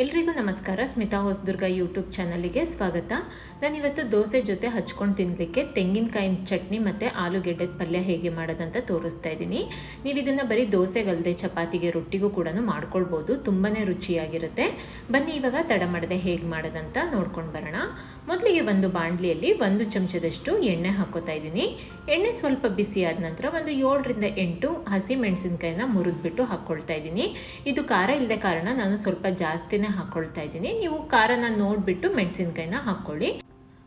ಎಲ್ರಿಗೂ ನಮಸ್ಕಾರ. ಸ್ಮಿತಾ ಹೊಸದುರ್ಗ ಯೂಟ್ಯೂಬ್ ಚಾನಲಿಗೆ ಸ್ವಾಗತ. ನಾನಿವತ್ತು ದೋಸೆ ಜೊತೆ ಹಚ್ಕೊಂಡು ತಿನ್ನಲಿಕ್ಕೆ ತೆಂಗಿನಕಾಯಿನ ಚಟ್ನಿ ಮತ್ತು ಆಲೂಗೆಡ್ಡೆದ ಪಲ್ಯ ಹೇಗೆ ಮಾಡೋದಂತ ತೋರಿಸ್ತಾ ಇದ್ದೀನಿ. ನೀವು ಇದನ್ನು ಬರೀ ದೋಸೆಗಲ್ಲದೆ ಚಪಾತಿಗೆ ರೊಟ್ಟಿಗೂ ಕೂಡ ಮಾಡ್ಕೊಳ್ಬೋದು. ತುಂಬಾ ರುಚಿಯಾಗಿರುತ್ತೆ. ಬನ್ನಿ ಇವಾಗ ತಡ ಮಾಡದೆ ಹೇಗೆ ಮಾಡೋದಂತ ನೋಡ್ಕೊಂಡು ಬರೋಣ. ಮೊದಲಿಗೆ ಒಂದು ಬಾಣಲಿಯಲ್ಲಿ ಒಂದು ಚಮಚದಷ್ಟು ಎಣ್ಣೆ ಹಾಕೋತಾ ಇದ್ದೀನಿ. ಎಣ್ಣೆ ಸ್ವಲ್ಪ ಬಿಸಿ ಆದ ನಂತರ ಒಂದು ಏಳರಿಂದ ಎಂಟು ಹಸಿ ಮೆಣಸಿನ್ಕಾಯಿನ ಮುರಿದ್ಬಿಟ್ಟು ಹಾಕ್ಕೊಳ್ತಾ ಇದ್ದೀನಿ. ಇದು ಖಾರ ಇಲ್ಲದೆ ಕಾರಣ ನಾನು ಸ್ವಲ್ಪ ಜಾಸ್ತಿನೇ ಹಾಕ್ಕೊಳ್ತಾ ಇದ್ದೀನಿ. ನೀವು ಖಾರನ ನೋಡಿಬಿಟ್ಟು ಮೆಣಸಿನ್ಕಾಯಿನ ಹಾಕ್ಕೊಳ್ಳಿ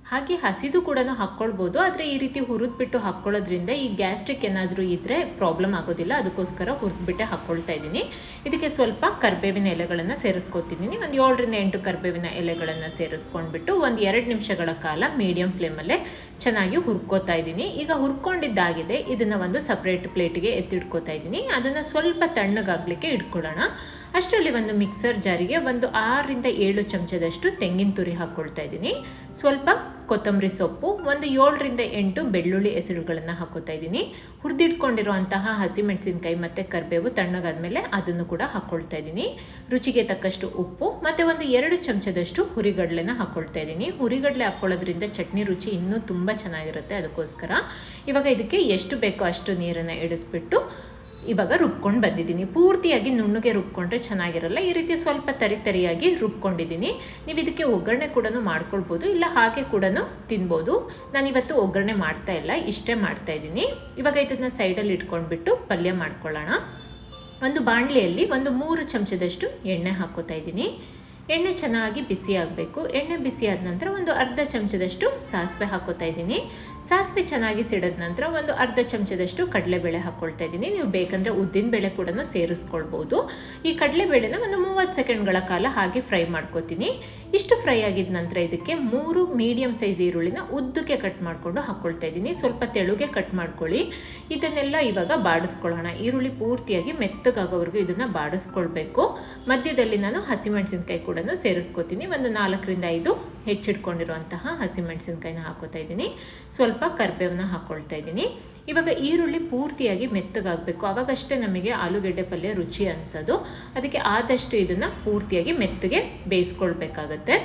ಹಾಗೆ ಹಸಿದು ಕೂಡ ಹಾಕ್ಕೊಳ್ಬೋದು. ಆದರೆ ಈ ರೀತಿ ಹುರಿದ್ಬಿಟ್ಟು ಹಾಕ್ಕೊಳ್ಳೋದ್ರಿಂದ ಈ ಗ್ಯಾಸ್ಟ್ರಿಕ್ ಏನಾದರೂ ಇದ್ದರೆ ಪ್ರಾಬ್ಲಮ್ ಆಗೋದಿಲ್ಲ. ಅದಕ್ಕೋಸ್ಕರ ಹುರಿದ್ಬಿಟ್ಟೆ ಹಾಕ್ಕೊಳ್ತಾ ಇದ್ದೀನಿ. ಇದಕ್ಕೆ ಸ್ವಲ್ಪ ಕರ್ಬೇವಿನ ಎಲೆಗಳನ್ನು ಸೇರಿಸ್ಕೊತಿದ್ದೀನಿ ಒಂದು ಏಳರಿಂದ ಎಂಟು ಕರ್ಬೇವಿನ ಎಲೆಗಳನ್ನು ಸೇರಿಸ್ಕೊಂಡ್ಬಿಟ್ಟು ಒಂದು ಎರಡು ನಿಮಿಷಗಳ ಕಾಲ ಮೀಡಿಯಂ ಫ್ಲೇಮಲ್ಲೇ ಚೆನ್ನಾಗಿ ಹುರ್ಕೋತಾ ಇದ್ದೀನಿ. ಈಗ ಹುರ್ಕೊಂಡಿದ್ದಾಗಿದೆ. ಇದನ್ನು ಒಂದು ಸಪ್ರೇಟ್ ಪ್ಲೇಟಿಗೆ ಎತ್ತಿಟ್ಕೋತಾ ಇದ್ದೀನಿ. ಅದನ್ನು ಸ್ವಲ್ಪ ತಣ್ಣಗಾಗಲಿಕ್ಕೆ ಇಟ್ಕೊಳ್ಳೋಣ. ಅಷ್ಟರಲ್ಲಿ ಒಂದು ಮಿಕ್ಸರ್ ಜಾರಿಗೆ ಒಂದು ಆರರಿಂದ ಏಳು ಚಮಚದಷ್ಟು ತೆಂಗಿನ ತುರಿ ಹಾಕ್ಕೊಳ್ತಾ ಇದ್ದೀನಿ. ಸ್ವಲ್ಪ ಕೊತ್ತಂಬರಿ ಸೊಪ್ಪು, ಒಂದು ಏಳರಿಂದ ಎಂಟು ಬೆಳ್ಳುಳ್ಳಿ ಹೆಸರುಗಳನ್ನು ಹಾಕೋತಾ ಇದ್ದೀನಿ. ಹುರಿದಿಟ್ಕೊಂಡಿರುವಂತಹ ಹಸಿಮೆಣಸಿನ್ಕಾಯಿ ಮತ್ತು ಕರಿಬೇವು ತಣ್ಣಗಾದ್ಮೇಲೆ ಅದನ್ನು ಕೂಡ ಹಾಕ್ಕೊಳ್ತಾ ಇದ್ದೀನಿ. ರುಚಿಗೆ ತಕ್ಕಷ್ಟು ಉಪ್ಪು ಮತ್ತು ಒಂದು ಎರಡು ಚಮಚದಷ್ಟು ಹುರಿಗಡಲೆನ ಹಾಕ್ಕೊಳ್ತಾ ಇದ್ದೀನಿ. ಹುರಿಗಡಲೆ ಹಾಕ್ಕೊಳ್ಳೋದ್ರಿಂದ ಚಟ್ನಿ ರುಚಿ ಇನ್ನೂ ತುಂಬ ಚೆನ್ನಾಗಿರುತ್ತೆ ಅದಕ್ಕೋಸ್ಕರ. ಇವಾಗ ಇದಕ್ಕೆ ಎಷ್ಟು ಬೇಕೋ ಅಷ್ಟು ನೀರನ್ನು ಇಡಿಸ್ಬಿಟ್ಟು ಇವಾಗ ರುಬ್ಕೊಂಡು ಬಂದಿದ್ದೀನಿ. ಪೂರ್ತಿಯಾಗಿ ನುಣ್ಣಗೆ ರುಬ್ಕೊಂಡ್ರೆ ಚೆನ್ನಾಗಿರಲ್ಲ. ಈ ರೀತಿ ಸ್ವಲ್ಪ ತರಿ ತರಿಯಾಗಿ ರುಬ್ಕೊಂಡಿದ್ದೀನಿ. ನೀವು ಇದಕ್ಕೆ ಒಗ್ಗರಣೆ ಕೂಡ ಮಾಡ್ಕೊಳ್ಬೋದು. ಇಲ್ಲ ಹಾಗೆ ಕೂಡ ತಿನ್ಬೋದು. ನಾನಿವತ್ತು ಒಗ್ಗರಣೆ ಮಾಡ್ತಾ ಇಲ್ಲ. ಇಷ್ಟೇ ಮಾಡ್ತಾ ಇದ್ದೀನಿ. ಇವಾಗ ಇದನ್ನು ಸೈಡಲ್ಲಿ ಇಟ್ಕೊಂಡ್ಬಿಟ್ಟು ಪಲ್ಯ ಮಾಡ್ಕೊಳ್ಳೋಣ. ಒಂದು ಬಾಣಲೆಯಲ್ಲಿ ಒಂದು ಮೂರು ಚಮಚದಷ್ಟು ಎಣ್ಣೆ ಹಾಕೋತಾ ಇದ್ದೀನಿ. ಎಣ್ಣೆ ಚೆನ್ನಾಗಿ ಬಿಸಿ ಆಗಬೇಕು. ಎಣ್ಣೆ ಬಿಸಿ ಆದ ನಂತರ ಒಂದು ಅರ್ಧ ಚಮಚದಷ್ಟು ಸಾಸಿವೆ ಹಾಕೋತಾ ಇದ್ದೀನಿ. ಸಾಸಿವೆ ಚೆನ್ನಾಗಿ ಸಿಡಿದ ನಂತರ ಒಂದು ಅರ್ಧ ಚಮಚದಷ್ಟು ಕಡಲೆಬೇಳೆ ಹಾಕ್ಕೊಳ್ತಾ ಇದ್ದೀನಿ. ನೀವು ಬೇಕಂದರೆ ಉದ್ದಿನ ಬೇಳೆ ಕೂಡ ಸೇರಿಸ್ಕೊಳ್ಬೋದು. ಈ ಕಡಲೆಬೇಳೆನ ಒಂದು ಮೂವತ್ತು ಸೆಕೆಂಡ್ಗಳ ಕಾಲ ಹಾಗೆ ಫ್ರೈ ಮಾಡ್ಕೋತೀನಿ. ಇಷ್ಟು ಫ್ರೈ ಆಗಿದ ನಂತರ ಇದಕ್ಕೆ ಮೂರು ಮೀಡಿಯಂ ಸೈಜ್ ಈರುಳ್ಳಿನ ಉದ್ದಕ್ಕೆ ಕಟ್ ಮಾಡಿಕೊಂಡು ಹಾಕ್ಕೊಳ್ತಾ ಇದ್ದೀನಿ. ಸ್ವಲ್ಪ ತೆಳುಗೆ ಕಟ್ ಮಾಡ್ಕೊಳ್ಳಿ. ಇದನ್ನೆಲ್ಲ ಇವಾಗ ಬಾಡಿಸ್ಕೊಳ್ಳೋಣ. ಈರುಳ್ಳಿ ಪೂರ್ತಿಯಾಗಿ ಮೆತ್ತಗಾಗೋವರೆಗೂ ಇದನ್ನು ಬಾಡಿಸ್ಕೊಳ್ಬೇಕು. ಮಧ್ಯದಲ್ಲಿ ನಾನು ಹಸಿಮೆಣಸಿನ್ಕಾಯಿ ಕೂಡ ಸೇರಿಸ್ಕೋತೀನಿ. ಒಂದು ನಾಲ್ಕರಿಂದ ಐದು ಹೆಚ್ಚಿಟ್ಕೊಂಡಿರುವಂತಹ ಹಸಿಮೆಣಸಿನ್ಕಾಯಿನ ಹಾಕೋತಾ ಇದ್ದೀನಿ. ಸ್ವಲ್ಪ ಕರ್ಬೇವನ್ನ ಹಾಕ್ಕೊಳ್ತಾ ಇದ್ದೀನಿ. ಇವಾಗ ಈರುಳ್ಳಿ ಪೂರ್ತಿಯಾಗಿ ಮೆತ್ತಗಾಗಬೇಕು. ಆವಾಗಷ್ಟೇ ನಮಗೆ ಆಲೂಗೆಡ್ಡೆ ಪಲ್ಯ ರುಚಿ ಅನಿಸೋದು. ಅದಕ್ಕೆ ಆದಷ್ಟು ಇದನ್ನು ಪೂರ್ತಿಯಾಗಿ ಮೆತ್ತಗೆ ಬೇಯಿಸ್ಕೊಳ್ಬೇಕಾಗತ್ತೆ.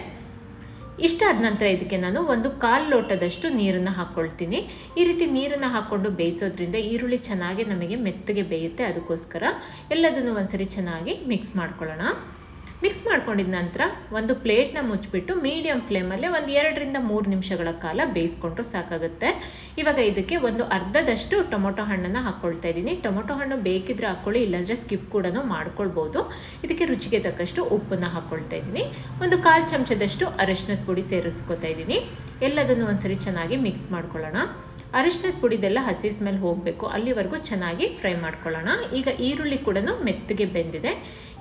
ಇಷ್ಟ ಆದ ನಂತರ ಇದಕ್ಕೆ ನಾನು ಒಂದು ಕಾಲು ಲೋಟದಷ್ಟು ನೀರನ್ನು ಹಾಕ್ಕೊಳ್ತೀನಿ ಈ ರೀತಿ ನೀರನ್ನು ಹಾಕ್ಕೊಂಡು ಬೇಯಿಸೋದ್ರಿಂದ ಈರುಳ್ಳಿ ಚೆನ್ನಾಗಿ ನಮಗೆ ಮೆತ್ತಗೆ ಬೇಯುತ್ತೆ. ಅದಕ್ಕೋಸ್ಕರ ಎಲ್ಲದನ್ನು ಒಂದ್ಸರಿ ಚೆನ್ನಾಗಿ ಮಿಕ್ಸ್ ಮಾಡ್ಕೊಳ್ಳೋಣ. ಮಿಕ್ಸ್ ಮಾಡ್ಕೊಂಡಿದ ನಂತರ ಒಂದು ಪ್ಲೇಟ್ನ ಮುಚ್ಚಿಬಿಟ್ಟು ಮೀಡಿಯಮ್ ಫ್ಲೇಮಲ್ಲೇ ಒಂದು ಎರಡರಿಂದ ಮೂರು ನಿಮಿಷಗಳ ಕಾಲ ಬೇಯಿಸ್ಕೊಂಡ್ರು ಸಾಕಾಗುತ್ತೆ. ಇವಾಗ ಇದಕ್ಕೆ ಒಂದು ಅರ್ಧದಷ್ಟು ಟೊಮೊಟೊ ಹಣ್ಣನ್ನು ಹಾಕ್ಕೊಳ್ತಾ ಇದ್ದೀನಿ. ಟೊಮೊಟೊ ಹಣ್ಣು ಬೇಕಿದ್ರೆ ಹಾಕ್ಕೊಳ್ಳಿ ಇಲ್ಲಾಂದರೆ ಸ್ಕಿಪ್ ಕೂಡ ಮಾಡ್ಕೊಳ್ಬೋದು. ಇದಕ್ಕೆ ರುಚಿಗೆ ತಕ್ಕಷ್ಟು ಉಪ್ಪನ್ನು ಹಾಕ್ಕೊಳ್ತಾ ಇದ್ದೀನಿ. ಒಂದು ಕಾಲು ಚಮಚದಷ್ಟು ಅರಶಿನದ ಪುಡಿ ಸೇರಿಸ್ಕೊತಾ ಇದ್ದೀನಿ. ಎಲ್ಲದನ್ನು ಒಂದ್ಸರಿ ಚೆನ್ನಾಗಿ ಮಿಕ್ಸ್ ಮಾಡ್ಕೊಳ್ಳೋಣ. ಅರಿಶಿನದ ಪುಡಿದೆಲ್ಲ ಹಸಿ ಸ್ಮೆಲ್ ಹೋಗಬೇಕು. ಅಲ್ಲಿವರೆಗೂ ಚೆನ್ನಾಗಿ ಫ್ರೈ ಮಾಡ್ಕೊಳ್ಳೋಣ. ಈಗ ಈರುಳ್ಳಿ ಕೂಡ ಮೆತ್ತಗೆ ಬೆಂದಿದೆ.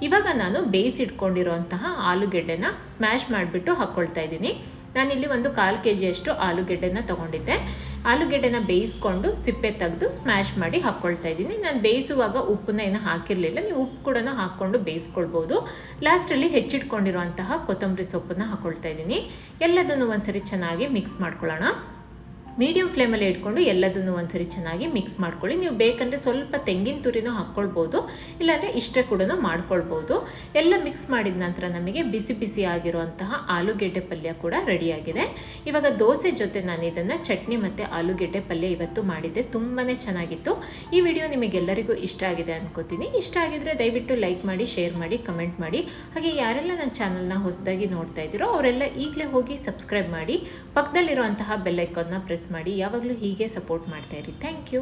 ಇವಾಗ ನಾನು ಬೇಯಿಸಿಟ್ಕೊಂಡಿರೋಂತಹ ಆಲೂಗೆಡ್ಡೆನ ಸ್ಮ್ಯಾಶ್ ಮಾಡಿಬಿಟ್ಟು ಹಾಕ್ಕೊಳ್ತಾ ಇದ್ದೀನಿ. ನಾನಿಲ್ಲಿ ಒಂದು ಕಾಲು ಕೆ ಜಿಯಷ್ಟು ಆಲೂಗೆಡ್ಡೆನ ತೊಗೊಂಡಿದ್ದೆ. ಆಲೂಗೆಡ್ಡೆನ ಬೇಯಿಸ್ಕೊಂಡು ಸಿಪ್ಪೆ ತೆಗೆದು ಸ್ಮ್ಯಾಶ್ ಮಾಡಿ ಹಾಕ್ಕೊಳ್ತಾ ಇದ್ದೀನಿ. ನಾನು ಬೇಯಿಸುವಾಗ ಉಪ್ಪನ್ನ ಏನು ಹಾಕಿರಲಿಲ್ಲ. ನೀವು ಉಪ್ಪು ಕೂಡ ಹಾಕ್ಕೊಂಡು ಬೇಯಿಸ್ಕೊಳ್ಬೋದು. ಲಾಸ್ಟಲ್ಲಿ ಹೆಚ್ಚಿಟ್ಕೊಂಡಿರುವಂತಹ ಕೊತ್ತಂಬರಿ ಸೊಪ್ಪನ್ನು ಹಾಕ್ಕೊಳ್ತಾ ಇದ್ದೀನಿ. ಎಲ್ಲದನ್ನು ಒಂದ್ಸರಿ ಚೆನ್ನಾಗಿ ಮಿಕ್ಸ್ ಮಾಡ್ಕೊಳ್ಳೋಣ. ಮೀಡಿಯಂ ಫ್ಲೇಮಲ್ಲಿ ಇಟ್ಕೊಂಡು ಎಲ್ಲದನ್ನು ಒಂದ್ಸರಿ ಚೆನ್ನಾಗಿ ಮಿಕ್ಸ್ ಮಾಡ್ಕೊಳ್ಳಿ. ನೀವು ಬೇಕಂದರೆ ಸ್ವಲ್ಪ ತೆಂಗಿನ ತುರಿನೂ ಹಾಕ್ಕೊಳ್ಬೋದು, ಇಲ್ಲಾಂದರೆ ಇಷ್ಟೇ ಕೂಡ ಮಾಡ್ಕೊಳ್ಬೋದು. ಎಲ್ಲ ಮಿಕ್ಸ್ ಮಾಡಿದ ನಂತರ ನಮಗೆ ಬಿಸಿ ಬಿಸಿ ಆಗಿರುವಂತಹ ಆಲೂಗೆಡ್ಡೆ ಪಲ್ಯ ಕೂಡ ರೆಡಿಯಾಗಿದೆ. ಇವಾಗ ದೋಸೆ ಜೊತೆ ನಾನು ಇದನ್ನು ಚಟ್ನಿ ಮತ್ತು ಆಲೂಗೆಡ್ಡೆ ಪಲ್ಯ ಇವತ್ತು ಮಾಡಿದ್ದೆ. ತುಂಬಾ ಚೆನ್ನಾಗಿತ್ತು. ಈ ವಿಡಿಯೋ ನಿಮಗೆಲ್ಲರಿಗೂ ಇಷ್ಟ ಆಗಿದೆ ಅನ್ಕೋತೀನಿ. ಇಷ್ಟ ಆಗಿದ್ರೆ ದಯವಿಟ್ಟು ಲೈಕ್ ಮಾಡಿ ಶೇರ್ ಮಾಡಿ ಕಮೆಂಟ್ ಮಾಡಿ. ಹಾಗೆ ಯಾರೆಲ್ಲ ನನ್ನ ಚಾನಲ್ನ ಹೊಸದಾಗಿ ನೋಡ್ತಾ ಇದ್ದೀರೋ ಅವರೆಲ್ಲ ಈಗಲೇ ಹೋಗಿ ಸಬ್ಸ್ಕ್ರೈಬ್ ಮಾಡಿ. ಪಕ್ಕದಲ್ಲಿರುವಂತಹ ಬೆಲ್ಲೈಕನ್ನ ಪ್ರೆಸ್ ಮಾಡಿ ಯಾವಾಗಲೂ ಹೀಗೆ ಸಪೋರ್ಟ್ ಮಾಡ್ತಾಯಿರಿ ಥ್ಯಾಂಕ್ ಯು.